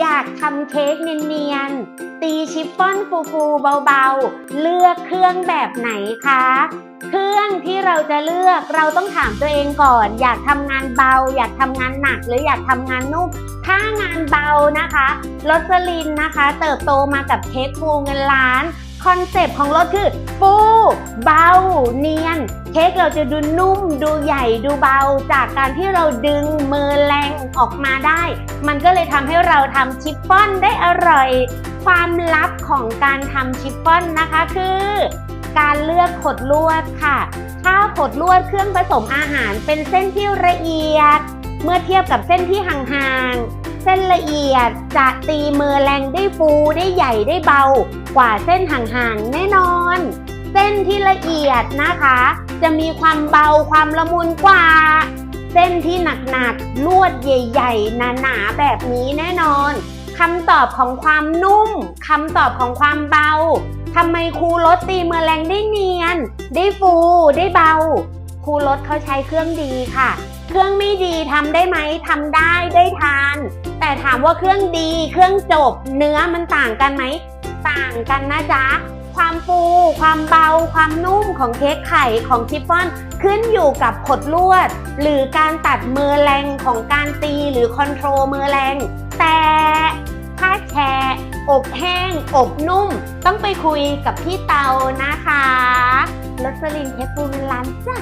อยากทำเค้กเนียนๆ ตีชิฟฟ่อนฟูๆเบาๆ เลือกเครื่องแบบไหนคะ เครื่องที่เราจะเลือกเราต้องถามตัวเองก่อน อยากทำงานเบา อยากทำงานหนัก หรืออยากทำงานนุ่ม ถ้างานเบานะคะรสลินนะคะ เติบโตมากับเค้กฟูเงินล้านคอนเซปต์ของรถคือฟูเบา เนียน เค้กเราจะดูนุ่ม ดูใหญ่ดูเบา จากการที่เราดึงมือแรง ออกมาได้ มันก็เลยทำให้เราทำชิฟฟ่อนได้อร่อย ความลับของการทำชิฟฟ่อนนะคะคือ การเลือกขดลวดค่ะ ถ้าขดลวดเครื่องผสมอาหารเป็นเส้นที่ละเอียด เมื่อเทียบกับเส้นที่ห่างๆ เส้นละเอียดจะตีมือแรงได้ฟูได้ใหญ่ได้เบา กว่าเส้นห่างๆ แน่นอน เส้นที่ละเอียดนะคะ จะมีความเบาความละมุนกว่า เส้นที่หนักๆ ลวดใหญ่ๆ หนาๆ แบบนี้แน่นอนคำตอบของความนุ่มคำตอบของความเบาทำไมครูรถตีเมือแรงได้เนียน ได้ฟูได้เบาครูรถเขาใช้เครื่องดีค่ะ เครื่องไม่ดีทำได้ไหมทำได้ได้ทาน แต่ถามว่าเครื่องดีเครื่องจบเนื้อมันต่างกันไหม ต่างกันนะจ๊ะ ความฟูความเบา ความนุ่มของเค้กไข่ของชิฟฟ่อน ขึ้นอยู่กับขดลวด หรือการตัดมือแรงของการตีหรือคอนโทรลมือแรง แต่ถ้าแชร์อบแห้ง อบนุ่ม ต้องไปคุยกับพี่เตานะคะรสลินเทปปูนลันจ้ะ